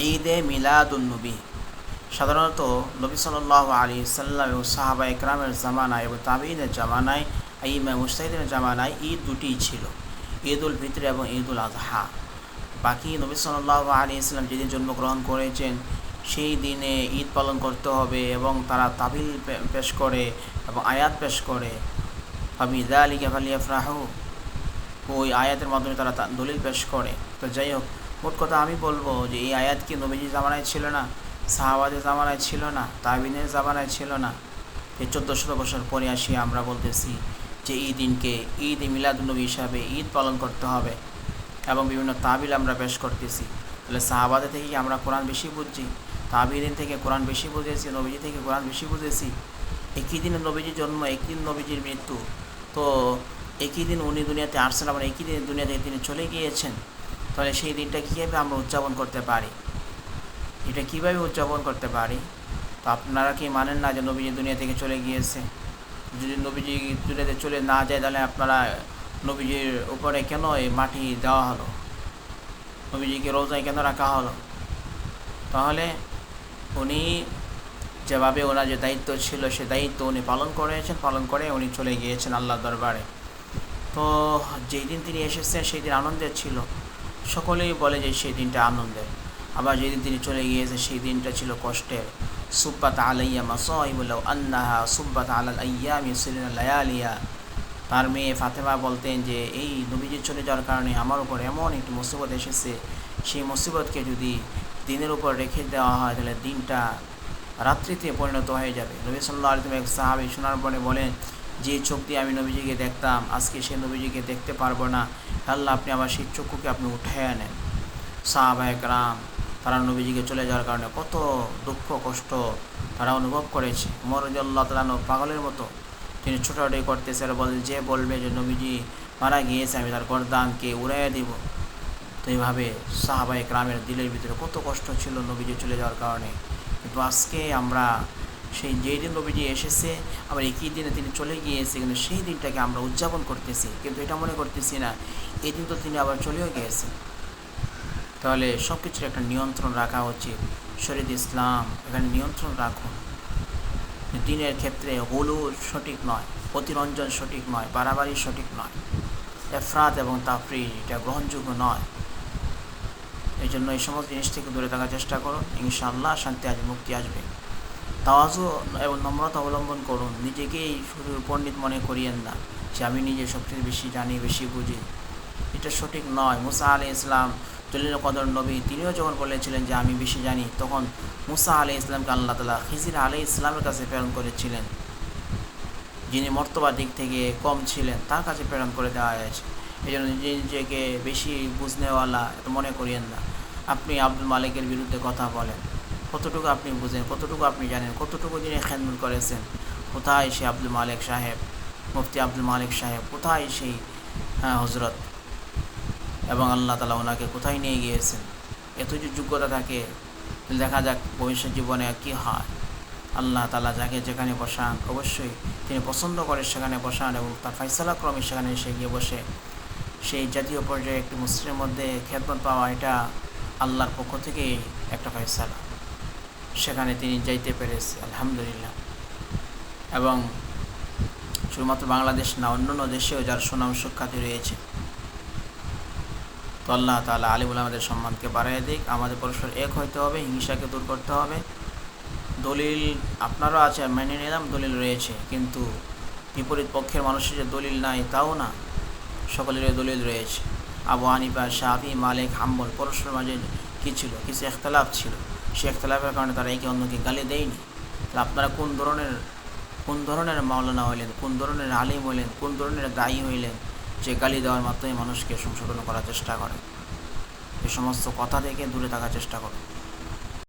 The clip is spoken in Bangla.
ঈদে মিলাদুন্নবী সাধারণত নবী সাল্লাহ আলী সাল্লাম এবং সাহাবা ইকরামের জামানায় এবং তাবিনের জামানায় ইমা মুস্তাহিদের জামানায় ঈদ দুটিই ছিল ঈদ উল ফিতর এবং ঈদ উল আজহা বাকি নবী সাল্লাহ আলী ইসলাম যেদিন জন্মগ্রহণ করেছেন, সেই দিনে ঈদ পালন করতে হবে এবং তারা তাবিল পেশ করে এবং আয়াত পেশ করে। আমি দা আলী কেফালিয়া ফ্রাহু ওই আয়াতের মাধ্যমে তারা দলিল পেশ করে। তো যাই হোক মোট কথা আমি বলব যে এই আয়াত কি নবীজি জামানায় ছিল না? সাহাবাদের জামানায় ছিল না? তাবিনের জামানায় ছিল না? এই চোদ্দ শত বছর পরে আসি আমরা বলতেছি যে এই দিনকে ঈদ মিলাদ মিলাদুলনবী হিসাবে ঈদ পালন করতে হবে এবং বিভিন্ন তাবিল আমরা পেশ করতেছি। তাহলে সাহাবাদের থেকে আমরা কোরআন বেশি বুঝছি? তাবিদিন থেকে কোরআন বেশি বুঝেছি? নবীজি থেকে কোরআন বেশি বুঝেছি? একই দিনে নবীজির জন্ম, একই দিন নবীজির মৃত্যু। তো একই দিন উনি দুনিয়াতে আসছেন আবার একই দিন দুনিয়া থেকে তিনি চলে গিয়েছেন। তাহলে সেই দিনটা কীভাবে আমরা উদযাপন করতে পারি? এটা কীভাবে উদযাপন করতে পারি? তো আপনারা কি মানেন না যে নবীজি দুনিয়া থেকে চলে গিয়েছে? যদি নবীজি দুনিয়াতে চলে না যায়, তাহলে আপনারা নবীজির উপরে কেন এই মাটি দেওয়া হলো? নবীজিকে রোজায় কেন রাখা হলো? তাহলে উনি যেভাবে ওনার যে দায়িত্ব ছিল, সে দায়িত্ব উনি পালন করেছেন, পালন করে উনি চলে গিয়েছেন আল্লাহ দরবারে। তো যেই দিন তিনি এসেছেন, সেই দিন আনন্দের ছিল। সকলেই বলে যে সেই দিনটা আনন্দের। আবার যেদিন তিনি চলে গিয়েছে, সেই দিনটা ছিল কষ্টের। সুব্বাত আলাইয়া মাসাইবুল্লাহ আন্নাহা সুব্বাত আলাল আইয়ামি সিলিনা লায়ালিয়া। তার মেয়ে ফাতেমা বলতেন যে, এই নবীজি চলে যাওয়ার কারণে আমার উপর এমন একটি মুসিবত এসেছে। সেই মুসিবতকে যদি দিনের উপর রেখে দেওয়া হয়, তাহলে দিনটা রাত্রিতে পরিণত হয়ে যাবে। নবী সাল্লাহ আলম এক সাহাবি শোনার পরে বলেন যে চোখ দিয়ে আমি নবীজিকে দেখতাম, আজকে সে নবীজিকে দেখতে পারব না। আল্লাহ, আপনি আমার সেই চক্ষুকে আপনি উঠে আনেন। সাহাবা একরাম, তারা নবীজিকে চলে যাওয়ার কারণে কত দুঃখ, কষ্ট তারা অনুভব করেছে। মরজ আল্লাহ তালানো পাগলের মতো। তিনি ছোটাছুটি করতেছে আর বলে, যে বলবে যে নবীজি মারা গিয়েছে, আমি তার গরদানকে উড়াইয়া দিব। তো এইভাবে সাহাবা রামের দিলের ভিতরে কত কষ্ট ছিল নবীজি চলে যাওয়ার কারণে। কিন্তু আজকে আমরা সেই যেই দিন নবীজি এসেছে, আবার একই দিনে তিনি চলে গিয়েছে, কিন্তু সেই দিনটাকে আমরা উদযাপন করতেছি, কিন্তু এটা মনে করতেছি না এই দিন তো তিনি আবার চলেও গিয়েছেন তাহলে সব কিছুর একটা নিয়ন্ত্রণ রাখা উচিত শরীর ইসলাম, এখানে নিয়ন্ত্রণ রাখুন। দিনের ক্ষেত্রে হলু সঠিক নয়, অতিরঞ্জন সঠিক নয়, বাড়াবাড়ি সঠিক নয়, এফরাত এবং তাফরি এটা গ্রহণযোগ্য নয়। এই জন্য এই সমস্ত জিনিস থেকে দূরে থাকার চেষ্টা করুন, ইনশাআল্লাহ শান্তি আজ মুক্তি আসবে। তাওয়াজু এবং নম্রতা অবলম্বন করুন। নিজেকেই শুধু পণ্ডিত মনে করিয়েন না, যে আমি নিজে সবচেয়ে বেশি জানি, বেশি বুঝি। এটা সঠিক নয়। মুসা আলি ইসলাম জলিল কদর নবী, তিনিও যখন বলেছিলেন যে আমি বেশি জানি, তখন মুসা আলি ইসলামকে আল্লাহ তালা খিজির আলি ইসলামের কাছে প্রেরণ করেছিলেন। যিনি মর্তবার দিক থেকে কম ছিলেন, তার কাছে প্রেরণ করে দেওয়া হয়েছে। এই জন্য নিজে নিজেকে বেশি বুঝনেওয়ালা মনে করিয়েন না। আপনি আব্দুল মালিকের বিরুদ্ধে কথা বলেন। কতটুকু আপনি বুঝেন, কতটুকু আপনি জানেন, কতটুকু যিনি খেদমত করেছেন? কোথায় সে আব্দুল মালিক সাহেব? মুফতি আব্দুল মালিক সাহেব, কোথায় সেই হ্যাঁ হজরত এবং আল্লাহ তালা ওনাকে কোথায় নিয়ে গিয়েছেন? এত যে যোগ্যতা থাকে দেখা যাক ভবিষ্যৎ জীবনে কী হয়। আল্লাহ তালা যাকে যেখানে বসান, অবশ্যই তিনি পছন্দ করে সেখানে বসান এবং তার ফাইসালা ক্রমে সেখানে এসে গিয়ে বসে। সেই জাতীয় পর্যায়ে একটি মুসলিমের মধ্যে খেদমত পাওয়া, এটা আল্লাহর পক্ষ থেকেই একটা ফাইসালা সেখানে তিনি যাইতে পেরেছে, আলহামদুলিল্লাহ। এবং শুধুমাত্র বাংলাদেশ না, অন্যান্য দেশেও যার সুনাম সুখ্যাতি রয়েছে। তো আল্লাহ তালা আলিমুল আমাদের সম্মানকে বাড়াই দিক। আমাদের পরস্পর এক হইতে হবে, হিংসাকে দূর করতে হবে। দলিল আপনারও আছে মেনে নিলাম, দলিল রয়েছে। কিন্তু বিপরীত পক্ষের মানুষের যে দলিল নাই, তাও না। সকলের দলিল রয়েছে। আবু হানিফা শাহি মালিক, হাম্বল পরস্পর মাঝে কী ছিল? কিছু একতলাফ ছিল। সে একতলাফের কারণে তারা একে অন্যকে গালি দেয়নি। তাহলে আপনারা কোন ধরনের কোন ধরনের মাওলানা হইলেন, কোন ধরনের আলিম হইলেন, কোন ধরনের দায়ী হইলেন যে গালি দেওয়ার মাধ্যমে মানুষকে সংশোধন করার চেষ্টা করে? এ সমস্ত কথা থেকে দূরে থাকার চেষ্টা করুন।